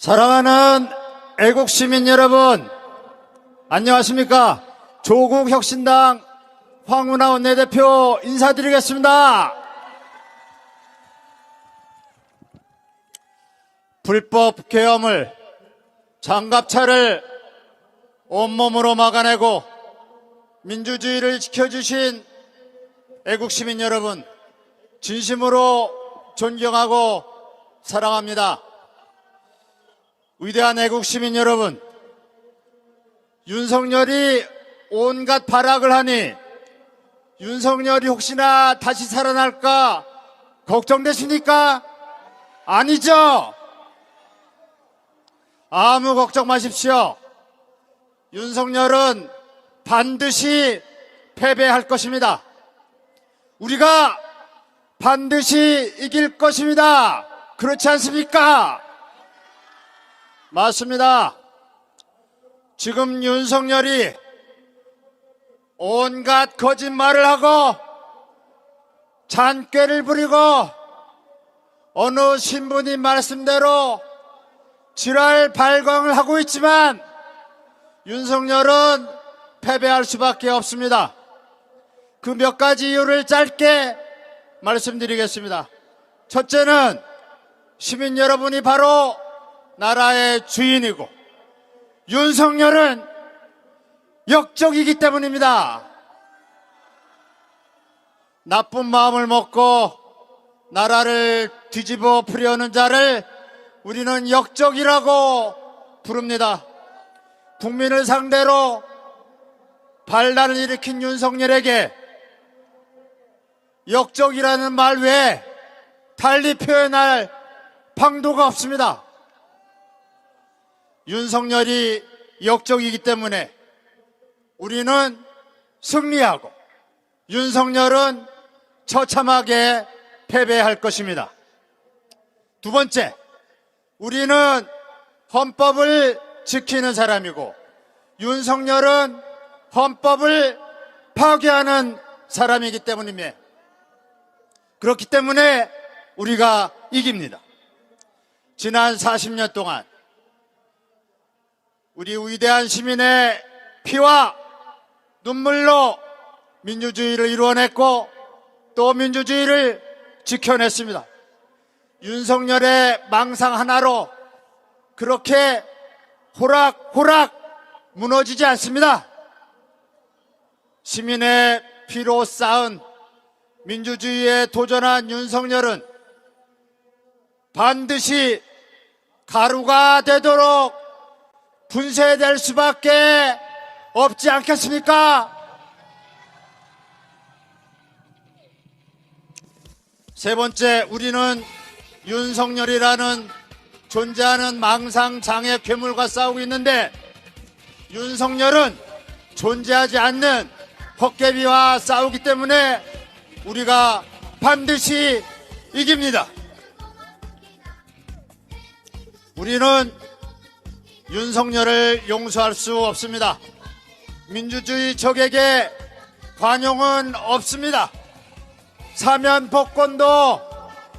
사랑하는 애국 시민 여러분, 안녕하십니까? 조국 혁신당 황운하 원내대표 인사드리겠습니다. 불법 계엄을 장갑차를 온몸으로 막아내고 민주주의를 지켜주신 애국 시민 여러분, 진심으로 존경하고 사랑합니다. 위대한 애국 시민 여러분, 윤석열이 온갖 발악을 하니 윤석열이 혹시나 다시 살아날까 걱정되십니까? 아니죠? 아무 걱정 마십시오. 윤석열은 반드시 패배할 것입니다. 우리가 반드시 이길 것입니다. 그렇지 않습니까? 맞습니다. 지금 윤석열이 온갖 거짓말을 하고 잔꾀를 부리고 어느 신부님 말씀대로 지랄 발광을 하고 있지만 윤석열은 패배할 수밖에 없습니다. 그 몇 가지 이유를 짧게 말씀드리겠습니다. 첫째는 시민 여러분이 바로 나라의 주인이고 윤석열은 역적이기 때문입니다. 나쁜 마음을 먹고 나라를 뒤집어 풀려는 자를 우리는 역적이라고 부릅니다. 국민을 상대로 반란을 일으킨 윤석열에게 역적이라는 말 외에 달리 표현할 방도가 없습니다. 윤석열이 역적이기 때문에 우리는 승리하고 윤석열은 처참하게 패배할 것입니다. 두 번째, 우리는 헌법을 지키는 사람이고 윤석열은 헌법을 파괴하는 사람이기 때문입니다. 그렇기 때문에 우리가 이깁니다. 지난 40년 동안 우리 위대한 시민의 피와 눈물로 민주주의를 이루어냈고 또 민주주의를 지켜냈습니다. 윤석열의 망상 하나로 그렇게 호락호락 무너지지 않습니다. 시민의 피로 쌓은 민주주의에 도전한 윤석열은 반드시 가루가 되도록 분쇄될 수밖에 없지 않겠습니까? 세 번째, 우리는 윤석열이라는 존재하는 망상장애 괴물과 싸우고 있는데 윤석열은 존재하지 않는 헛개비와 싸우기 때문에 우리가 반드시 이깁니다. 우리는 윤석열을 용서할 수 없습니다. 민주주의 적에게 관용은 없습니다. 사면 복권도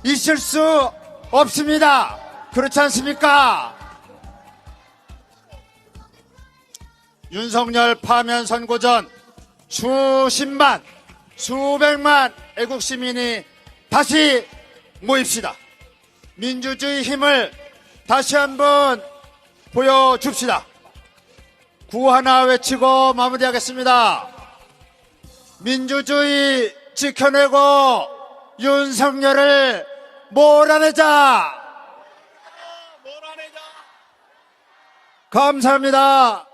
있을 수 없습니다. 그렇지 않습니까? 윤석열 파면 선고 전 수십만, 수백만 애국 시민이 다시 모입시다. 민주주의 힘을 다시 한번 보여줍시다. 구 하나 외치고 마무리하겠습니다. 민주주의 지켜내고 윤석열을 몰아내자. 감사합니다.